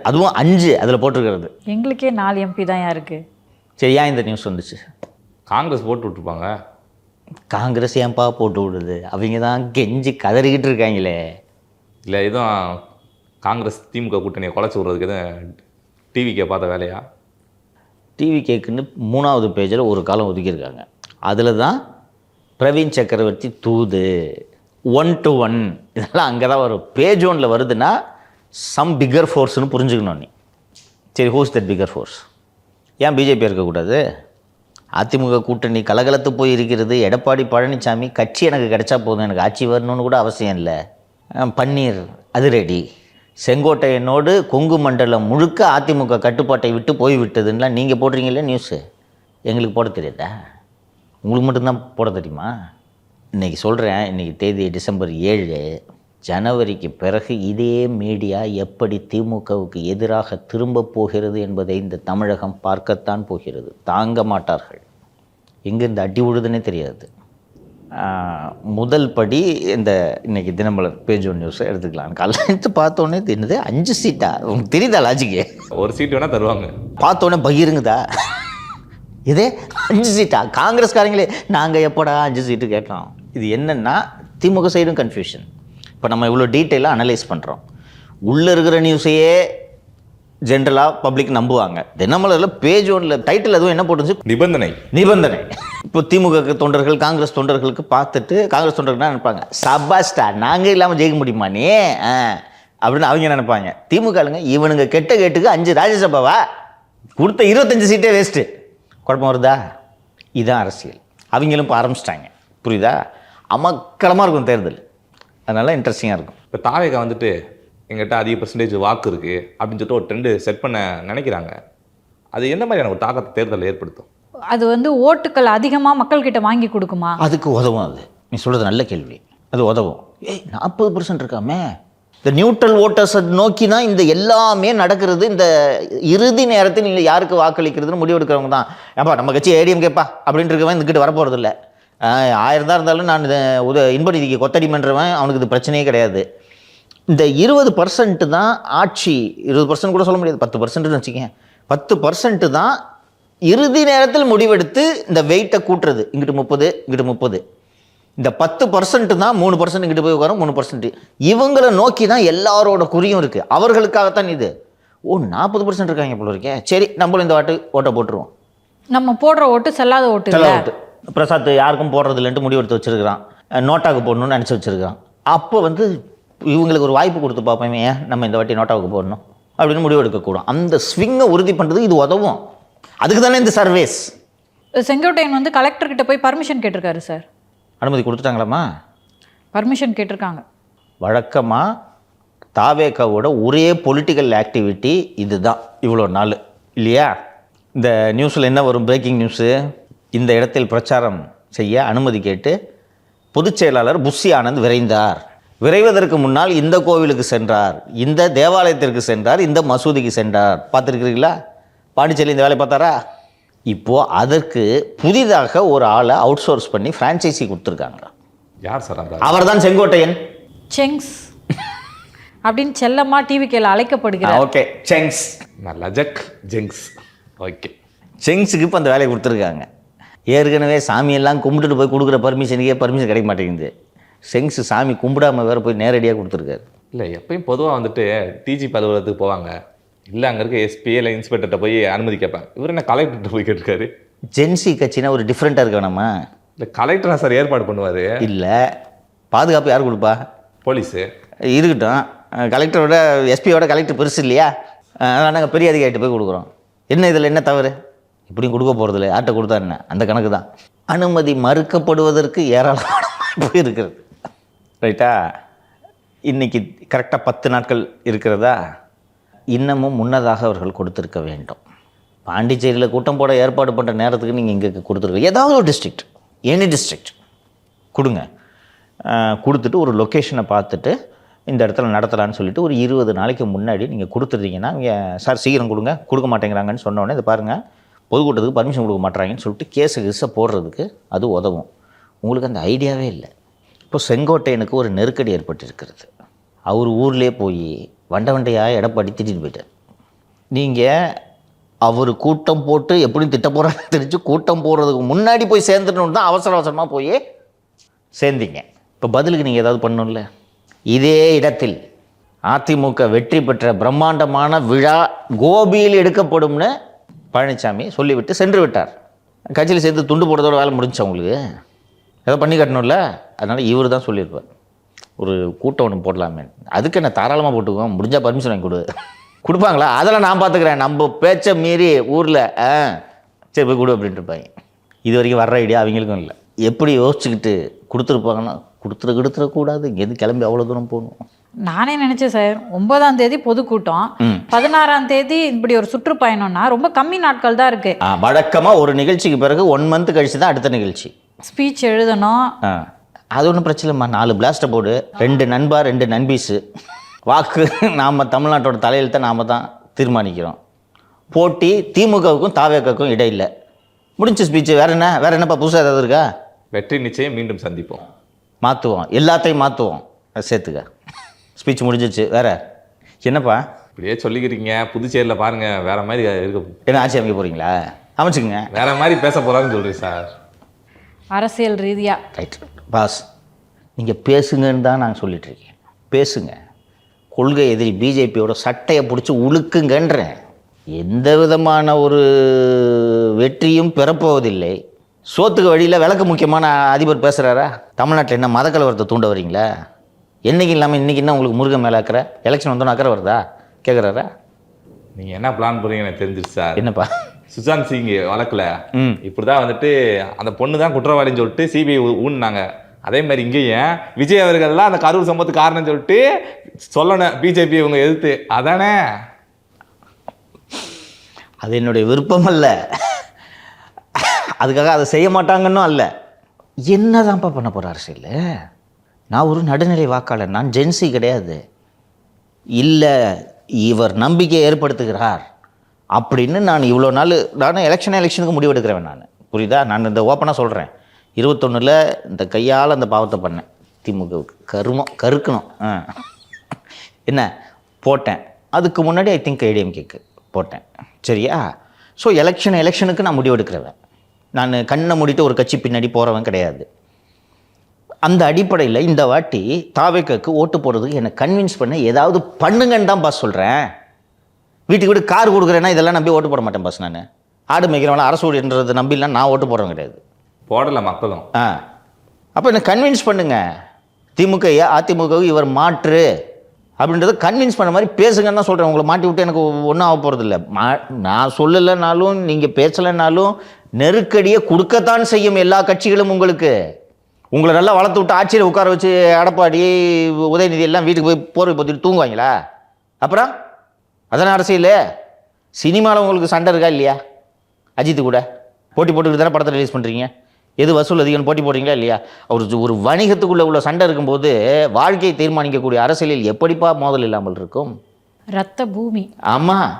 அதுவும் அஞ்சு அதில் போட்டிருக்கிறது. எங்களுக்கே நாலு எம்பி தான் இருக்கு? சரி ஏன் இந்த நியூஸ் வந்துச்சு? காங்கிரஸ் போட்டு விட்டுருப்பாங்க. காங்கிரஸ் ஏன்பா போட்டு விடுது? அவங்க தான் கெஞ்சி கதறிக்கிட்டு இருக்காங்களே. இல்லை எதுவும் காங்கிரஸ் திமுக கூட்டணியை குலைச்சி விட்றதுக்கு எதுவும் டிவிக்கே பார்த்த வேலையா? டிவி கேக்குன்னு மூணாவது பேஜில் ஒரு காலம் ஒதுக்கியிருக்காங்க. அதில் தான் பிரவீன் சக்கரவர்த்தி தூது ஒன் டு ஒன் இதெல்லாம் அங்கே தான் வரும். பேஜ் ஒன்ல வருதுன்னா சம் பிக்கர் ஃபோர்ஸ்னு புரிஞ்சுக்கணும் நீ. சரி ஹூஸ் தட் பிக்கர் ஃபோர்ஸ் ஏன் பிஜேபி இருக்கக்கூடாது? அதிமுக கூட்டணி கலகலத்து போய் இருக்கிறது. எடப்பாடி பழனிசாமி கட்சி எனக்கு கிடைச்சா போதும். எனக்கு ஆட்சி வரணும்னு கூட அவசியம் இல்லை. பன்னீர் பன்னீர் அதிரடி. செங்கோட்டையனோடு கொங்கு மண்டலம் முழுக்க அதிமுக கட்டுப்பாட்டை விட்டு போய்விட்டதுன்னா நீங்கள் போடுறீங்களே நியூஸு எங்களுக்கு போட தெரியாதா? உங்களுக்கு மட்டும்தான் போட தெரியுமா? இன்றைக்கி சொல்கிறேன் இன்றைக்கி தேதி டிசம்பர் ஏழு. ஜனவரிக்கு பிறகு இதே மீடியா எப்படி திமுகவுக்கு எதிராக திரும்பப் போகிறது என்பதை இந்த தமிழகம் பார்க்கத்தான் போகிறது. தாங்க மாட்டார்கள். எங்கேருந்து அடி விழுதுன்னே தெரியாது. முதல் படி இந்த இன்னைக்கு தினமலர் பேஜ் ஒன் நியூஸை எடுத்துக்கலாம். காலையில் பார்த்தோன்னே தெரியுது அஞ்சு சீட்டா? உங்களுக்கு தெரியுதா லாஜிக்கு ஒரு சீட் வேணா தருவாங்க. பார்த்தோன்னே பகிருங்குதா? இதே அஞ்சு சீட்டா? காங்கிரஸ்காரங்களே நாங்கள் எப்போடா அஞ்சு சீட்டு கேட்கலாம் இது என்னென்னா திமுக சைடும் கன்ஃபியூஷன் இப்போ நம்ம இவ்வளோ டீட்டெயிலாக அனலைஸ் பண்ணுறோம் உள்ளே இருக்கிற நியூஸையே ஜென்ரலாக பப்ளிக் நம்புவாங்க. தினமலரில் பேஜ் ஒன்றில் டைட்டில் எதுவும் என்ன போட்டுச்சு நிபந்தனை. நிபந்தனை. இப்போ திமுக தொண்டர்கள் காங்கிரஸ் தொண்டர்களுக்கு பார்த்துட்டு காங்கிரஸ் தொண்டர்கள் நினைப்பாங்க? சபாஸ்டா நாங்கள் இல்லாமல் ஜெயிக்க முடியுமா நீ? அப்படின்னு அவங்க நினைப்பாங்க? திமுக ஆளுங்க இவனுங்க கெட்ட கேட்டுக்கு அஞ்சு ராஜ்யசபாவா? கொடுத்த இருபத்தஞ்சு சீட்டே வேஸ்ட்டு குழப்பம் வருதா? இதுதான் அரசியல். அவங்களும் இப்போ ஆரம்பிச்சிட்டாங்க. புரியுதா? அமக்கலமாக இருக்கும் தேர்தல். அதனால இன்ட்ரெஸ்டிங்காக இருக்கும். இப்போ தாவேகா வந்துட்டு எங்கிட்ட அதிக பர்சன்டேஜ் வாக்கு இருக்குது அப்படின்னு சொல்லிட்டு ஒரு ட்ரெண்டு செட் பண்ண நினைக்கிறாங்க. அது என்ன மாதிரியான ஒரு தாக்கத்தை தேர்தலில் ஏற்படுத்தும்? அது வந்து ஓட்டுக்கள் அதிகமாக மக்கள்கிட்ட வாங்கி கொடுக்குமா? அதுக்கு உதவும் அது. நீ சொல்கிறது நல்ல கேள்வி. அது உதவும். ஏய் நாற்பது பர்சன்ட் இருக்காமே. இந்த நியூட்ரல் ஓட்டர்ஸை நோக்கி தான் இந்த எல்லாமே நடக்கிறது. இந்த இறுதி நேரத்தில் நீங்கள் யாருக்கு வாக்களிக்கிறதுன்னு முடிவெடுக்கிறவங்க தான். ஏப்பா நம்ம கட்சி ஏடிஎம் கேப்பா அப்படின்ட்டு இருக்கவன் இந்துக்கிட்ட வரப்போகிறது இல்லை ஆயிரம் தான் இருந்தாலும் நான் உத இன்ப நிதிக்கு கொத்தடிமன்றவன் அவனுக்கு இது பிரச்சனையே கிடையாது. இந்த இருபது பர்சன்ட் தான் ஆட்சி இருபது பர்சன்ட் கூட சொல்ல முடியாது பத்து பர்சன்ட்னு வச்சுக்கேன் பத்து பர்சன்ட் தான் இறுதி நேரத்தில் முடிவெடுத்து இந்த வெயிட்டை கூட்டுறது. இங்கிட்டு முப்பது இங்கிட்டு முப்பது. இந்த பத்து பர்சன்ட் தான் மூணு பர்சன்ட் இங்கிட்டு போய் உட்காரும் மூணு பர்சன்ட் இவங்களை நோக்கி தான் எல்லாரோட குறியும் இருக்குது அவர்களுக்காகத்தான் இது. ஓ நாற்பது பர்சன்ட் இருக்காங்க போல இருக்கே. சரி நம்மளும் இந்த வாட்டு ஓட்டை போட்டுருவோம். நம்ம போடுற ஓட்டு செல்லாத ஓட்டு ஓட்டு. பிரசாத் யாருக்கும் போடுறது இல்லைன்ட்டு முடிவெடுத்து வச்சிருக்கிறான். அஹ் நோட்டாக்கு போடணும்னு நினச்சி வச்சிருக்கான் அப்போ வந்து இவங்களுக்கு ஒரு வாய்ப்பு கொடுத்து பார்ப்போம் ஏன் நம்ம இந்த வாட்டி நோட்டாவுக்கு போடணும்? அப்படின்னு முடிவெடுக்கக்கூடும் அந்த ஸ்விங்கை உறுதி பண்ணுறது இது உதவும். அதுக்கு தானே இந்த சர்வேஸ் செங்கோட்டையன் வந்து கலெக்டர் கிட்ட போய் பர்மிஷன் கேட்டிருக்காரு சார் அனுமதி கொடுத்துட்டாங்களாம்மா? பர்மிஷன் கேட்டிருக்காங்க. வழக்கமாக தாவேக்காவோட ஒரே பொலிட்டிக்கல் ஆக்டிவிட்டி இதுதான். இவ்வளோ நாள். இல்லையா? இந்த நியூஸில் என்ன வரும்? பிரேக்கிங் நியூஸு இந்த இடத்தில் பிரச்சாரம் செய்ய அனுமதி கேட்டு பொதுச் செயலாளர் புஷி ஆனந்த் விரைந்தார். விரைவதற்கு முன்னால் இந்த கோவிலுக்கு சென்றார். இந்த தேவாலயத்திற்கு சென்றார். இந்த மசூதிக்கு சென்றார். பார்த்துருக்கிறீங்களா பாண்டிச்சேரி இந்த வேலையை பார்த்தாரா? இப்போது அதற்கு புதிதாக ஒரு ஆளை அவுட் சோர்ஸ் பண்ணி ஃப்ரான்ச்சைசி கொடுத்துருக்காங்க. யார் சார் அந்த அவர்தான் செங்கோட்டையன். செங்ஸ். அப்படின்னு செல்லமா டிவி கேல அழைக்கப்படுகிறார். ஓகே செங்ஸ். நான் லஜக் ஜெங்ஸ். ஓகே. செங்ஸுக்கு இப்போ அந்த வேலையை கொடுத்துருக்காங்க. ஏற்கனவே சாமியெல்லாம் கும்பிட்டுட்டு போய் கொடுக்குற பர்மிஷனுக்கே பர்மிஷன் கிடைக்க மாட்டேங்குது. செங்ஸ் சாமி கும்பிடாம வேற போய் நேரடியாக கொடுத்துருக்காரு. இல்லை எப்பயும் பொதுவாக வந்துட்டு டிஜிபி அலுவலகத்துக்கு போவாங்க. இல்லை அங்கே இருக்க எஸ்பி இல்லை இன்ஸ்பெக்டர்கிட்ட போய் அனுமதி கேட்பாங்க இவர் என்ன கலெக்டர்கிட்ட போய் கேட்டிருக்காரு? ஜென்சி கட்சினா ஒரு டிஃப்ரெண்ட்டாக இருக்க வேணாமா இல்லை கலெக்டரா சார் ஏற்பாடு பண்ணுவார்? இல்லை பாதுகாப்பு யார் கொடுப்பா? போலீஸு. இருக்கட்டும். கலெக்டரோட எஸ்பியோட கலெக்டர் பெருசு இல்லையா? அதனால் நாங்கள் பெரிய அதிகாரிகிட்ட போய் கொடுக்குறோம். என்ன இதில் என்ன தவறு? இப்படியும் கொடுக்க போகிறதில்ல யார்கிட்ட கொடுத்தா என்ன? அந்த கணக்கு தான் அனுமதி மறுக்கப்படுவதற்கு ஏராளமான வாய்ப்பு இருக்கிறது. ரைட்டா? இன்னைக்கு கரெக்டாக பத்து நாட்கள் இருக்கிறதா? இன்னமும் முன்னதாக அவர்கள் கொடுத்துருக்க வேண்டும். பாண்டிச்சேரியில் கூட்டம் போட ஏற்பாடு பண்ணுற நேரத்துக்கு நீங்கள் இங்கே கொடுத்துருக்க ஏதாவது ஒரு டிஸ்ட்ரிக்ட் எனி டிஸ்ட்ரிக்ட் கொடுங்க. கொடுத்துட்டு ஒரு லொக்கேஷனை பார்த்துட்டு இந்த இடத்துல நடத்தலான்னு சொல்லிட்டு ஒரு இருபது நாளைக்கு முன்னாடி நீங்கள் கொடுத்துருந்தீங்கன்னா இங்கே சார் சீக்கிரம் கொடுங்க. கொடுக்க மாட்டேங்கிறாங்கன்னு சொன்ன உடனே இதை பாருங்கள் பொதுக்கூட்டத்துக்கு பர்மிஷன் கொடுக்க மாட்டுறாங்கன்னு சொல்லிட்டு கேஸு கிசை போடுறதுக்கு அது உதவும். உங்களுக்கு அந்த ஐடியாவே இல்லை. இப்போ செங்கோட்டையனுக்கு ஒரு நெருக்கடி ஏற்பட்டிருக்கிறது. அவர் ஊர்லேயே போய் வண்ட வண்டையாக எடப்பாடி திட்டிட்டு போயிட்டார். நீங்கள் அவர் கூட்டம் போட்டு எப்படியும் திட்ட போகிறான்னு தெரிஞ்சு கூட்டம் போடுறதுக்கு முன்னாடி போய் சேர்ந்துடணும் தான் அவசர அவசரமாக போய் சேர்ந்தீங்க. இப்போ பதிலுக்கு நீங்கள் ஏதாவது பண்ணணும்ல? இதே இடத்தில் அதிமுக வெற்றி பெற்ற பிரம்மாண்டமான விழா கோபியில் எடுக்கப்படும்னு பழனிசாமி சொல்லிவிட்டு சென்று விட்டார் கட்சியில் சேர்ந்து துண்டு போடுறதோட வேலை முடிஞ்சு அவங்களுக்கு ஏதோ பண்ணி கட்டணும்ல? அதனால் இவர் தான் சொல்லியிருப்பார். ஒரு கூட்டம் ஒன்று போடலாமே. அதுக்கு என்ன தாராளமாக போட்டுக்குவோம் முடிஞ்சால் பர்மிஷன் வாங்கி கொடு. கொடுப்பாங்களா? அதெல்லாம் நான் பார்த்துக்கிறேன் நம்ம பேச்சை மீறி ஊரில் ஆ சரி போய் கொடு அப்படின்ட்டு இருப்பாங்க. இது வரைக்கும் வர்ற ஐடியா அவங்களுக்கும் இல்லை. எப்படி யோசிச்சுக்கிட்டு கொடுத்துருப்பாங்கன்னா கொடுத்துட கொடுத்துடக்கூடாது இங்கேருந்து கிளம்பி அவ்வளோ தூரம் போகணும். நானே நினைச்சேன் சார் ஒன்பதாம் தேதி பொதுக்கூட்டம். பதினாறாம் தேதி இப்படி ஒரு சுற்றுப்பயணம்னா ரொம்ப கம்மி நாட்கள் தான் இருக்கு. ஆ வழக்கமாக ஒரு நிகழ்ச்சிக்கு பிறகு ஒன் மந்த் கழிச்சு தான் அடுத்த நிகழ்ச்சி. ஸ்பீச் எழுதணும். அது ஒன்றும் பிரச்சனை இல்லைம்மா. நாலு பிளாஸ்ட்டை போடு. ரெண்டு நண்பா ரெண்டு நண்பீஸு. வாக்கு நாம் தமிழ்நாட்டோட தலையெழுத்தை நாம் தான் தீர்மானிக்கிறோம். போட்டி திமுகவுக்கும் தாவேக்காவுக்கும் இடையில்லை முடிஞ்ச ஸ்பீச்சு வேற என்ன? வேற என்னப்பா? புதுசாக ஏதாவது இருக்கா? வெற்றி நிச்சயம் மீண்டும் சந்திப்போம். மாற்றுவோம் எல்லாத்தையும் மாற்றுவோம் சேர்த்துக்க. ஸ்பீச் முடிஞ்சிச்சு. வேற? என்னப்பா? இப்படியே சொல்லிக்கிறீங்க புதுச்சேரியில் பாருங்க. வேற மாதிரி இருக்க. என்ன ஆட்சி அமைக்க போகிறீங்களா அமைச்சுக்குங்க. வேற மாதிரி பேச போறான்னு சொல்றேன் சார். அரசியல் ரீதியா. ரைட் பாஸ் நீங்கள் பேசுங்கன்னு தான் நான் சொல்லிட்டு இருக்கேன். பேசுங்க. கொள்கை எதிரி பிஜேபியோட சட்டையை பிடிச்சி உழுக்குங்கன்றேன். எந்த விதமான ஒரு வெற்றியும் பெறப்போவதில்லை. சோத்துக்கு வழியில் விளக்கு முக்கியமான அதிபர் பேசுகிறாரா தமிழ்நாட்டில் என்ன மத கலவரத்தை தூண்ட வரீங்களா? என்னைக்கு இல்லாமல் இன்றைக்கி என்ன உங்களுக்கு முருகன் மேலே அக்கறை? எலெக்ஷன் வந்தோன்னு அக்கறை வருதா? கேட்குறாரா நீங்க என்ன பிளான் போறீங்க எனக்கு தெரிஞ்சிருச்சு சார். என்னப்பா? சுஷாந்த் சிங் வழக்குல ம். இப்படிதான் வந்துட்டு அந்த பொண்ணு தான் குற்றவாளின்னு சொல்லிட்டு சிபிஐ ஊன்னாங்க அதே மாதிரி இங்கேயும் விஜய் அவர்கள்லாம் அந்த கரூர் சம்பவத்துக்கு காரணம் சொல்லிட்டு சொல்லணும் பிஜேபி இவங்க எதிர்த்து. அதானே? அது என்னுடைய விருப்பம் அல்ல. அதுக்காக அதை செய்ய மாட்டாங்கன்னும் அல்ல. என்னதான்ப்பா பண்ண போகிற அரசியல்? நான் ஒரு நடுநிலை வாக்காளர் நான் ஜென்சி கிடையாது. இல்லை இவர் நம்பிக்கையை ஏற்படுத்துகிறார் அப்படின்னு நான் இவ்வளோ நாள் நான் எலெக்ஷன் எலெக்ஷனுக்கு முடிவெடுக்கிறவன் நான். புரியுதா? நான் இந்த ஓப்பனாக சொல்கிறேன் இருபத்தொன்னில் இந்த கையால் அந்த பாவத்தை பண்ணேன். திமுகவுக்கு கருமம் கருக்கணும். ஆ. என்ன? போட்டேன். அதுக்கு முன்னாடி ஐ திங்க் ஏடிஎம்கேக்கு போட்டேன். சரியா? ஸோ எலெக்ஷன் எலெக்ஷனுக்கு நான் முடிவெடுக்கிறவன். நான் கண்ணை மூடிட்டு ஒரு கட்சி பின்னாடி போகிறவன் கிடையாது. அந்த அடிப்படையில் இந்த வாட்டி தாவேக்காக்கு ஓட்டு போடுறதுக்கு என்னை கன்வின்ஸ் பண்ண ஏதாவது பண்ணுங்கன்னு தான் பாஸ் சொல்கிறேன் வீட்டுக்கு வீடு கார் கொடுக்குறேன்னா இதெல்லாம் நம்பி ஓட்டு போட மாட்டேன் பாஸ் நான். ஆடு மேய்க்கிறவங்கள அரசு ஊழியன்றதை நம்பிலாம் நான் ஓட்டு போடுறவன் கிடையாது. போடல மக்களும் ஆ. அப்போ என்ன கன்வின்ஸ் பண்ணுங்க. திமுக அதிமுக இவர் மாற்று அப்படின்றத கன்வின்ஸ் பண்ண மாதிரி பேசுங்கன்னு தான் சொல்கிறேன் உங்களை மாட்டி விட்டு எனக்கு ஒன்றும் ஆக போகிறது இல்லை. மா நான் சொல்லலைனாலும் நீங்கள் பேசலைனாலும் நெருக்கடியை கொடுக்கத்தான் செய்யும் எல்லா கட்சிகளும் உங்களுக்கு. உங்களை நல்லா வளர்த்து விட்டு ஆட்சியில் உட்கார வச்சு எடப்பாடி உதயநிதி எல்லாம் வீட்டுக்கு போய் போர்வை பற்றிட்டு தூங்குவாங்களா? அப்புறம்? அதானே அரசியல்? சினிமாவில் உங்களுக்கு சண்டை இருக்கா இல்லையா? அஜித் கூட. போட்டி போட்டுக்கிட்டு தானே படத்தை ரிலீஸ் பண்ணுறீங்க எது வசூல் அதிகம் போட்டி போடுறீங்களா இல்லையா? ஒரு ஒரு வணிகத்துக்குள்ளே உள்ள சண்டை இருக்கும்போது வாழ்க்கையை தீர்மானிக்கக்கூடிய அரசியலில் எப்படிப்பா மோதல் இல்லாமல் இருக்கும்? ரத்த பூமி. ஆமாம்